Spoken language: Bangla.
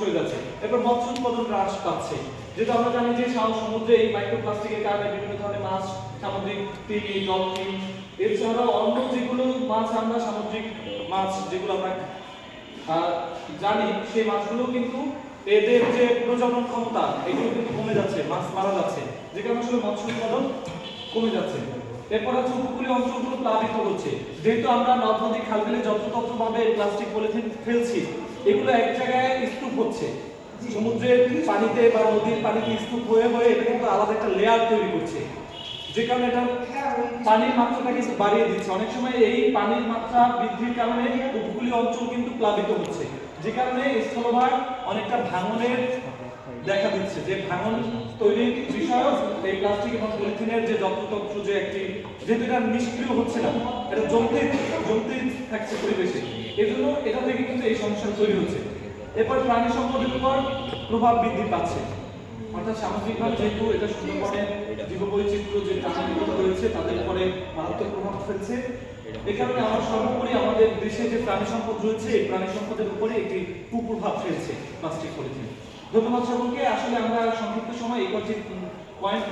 হয়ে যাচ্ছে। এরপর মৎস্য উৎপাদন হ্রাস পাচ্ছে। যেহেতু আমরা জানি যে সমুদ্রে এই মাইক্রোপ্লাস্টিকের কারণে বিভিন্ন ধরনের মাছ, সামুদ্রিক তিমি ডলফিন এছাড়াও অন্য যেগুলো মাছ আমরা সামুদ্রিক মাছ যেগুলো আমরা জানি, সেই মাছগুলো কিন্তু এদের যে প্রজনন ক্ষমতা, এগুলো কিন্তু কমে যাচ্ছে, মাছ মারা যাচ্ছে। যে কারণে মৎস্য উৎপাদন কমে যাচ্ছে। এরপর হচ্ছে উপকূলীয় অঞ্চলগুলো প্লাবিত হচ্ছে। যেহেতু আমরা নদ, নদী, খাল বিলে যত্রতত্র ভাবে প্লাস্টিক পলিথিন ফেলছি, এগুলো এক জায়গায় স্তূপ হচ্ছে। সমুদ্রের পানিতে বা নদীর পানিতে স্তূপ হয়ে হয়ে এটা কিন্তু আলাদা একটা লেয়ার তৈরি করছে। যে কারণে এটা পানির মাত্রাটা কিন্তু বাড়িয়ে দিচ্ছে। অনেক সময় এই পানির মাত্রা বৃদ্ধির কারণে উপকূলীয় অঞ্চল কিন্তু প্লাবিত হচ্ছে। যে কারণে স্থলভাগ অনেকটা ভাঙনের দেখা দিচ্ছে যে ভাঙন তৈরির বিষয়, এই প্লাস্টিক এবং পলিথিনের যে যত্রতন্ত্র যে একটি, যেহেতু এটা নিষ্ক্রিয় হচ্ছে না, এটা জমতে জমতে থাকছে পরিবেশে। এজন্য এটা থেকে কিন্তু এই সমস্যা তৈরি হচ্ছে। এরপর প্রাণী সম্পদের উপর প্রভাব বৃদ্ধি পাচ্ছে। অর্থাৎ সামাজিকভাবে যেহেতু এটা সুন্দরবনের জীববৈচিত্র্য যে প্রাণীগুলো রয়েছে, তাদের উপরে মারাত্মক প্রভাব ফেলছে। এ কারণে আমার সর্বোপরি আমাদের দেশে যে প্রাণী সম্পদ রয়েছে, এই প্রাণী সম্পদের উপরে একটি কুপ্রভাব ফেলছে, প্লাস্টিক, পলিথিন। ধন্যবাদ সকলকে। আসলে আমরা সংক্ষিপ্ত সময় এই পর্যায়ে পয়েন্ট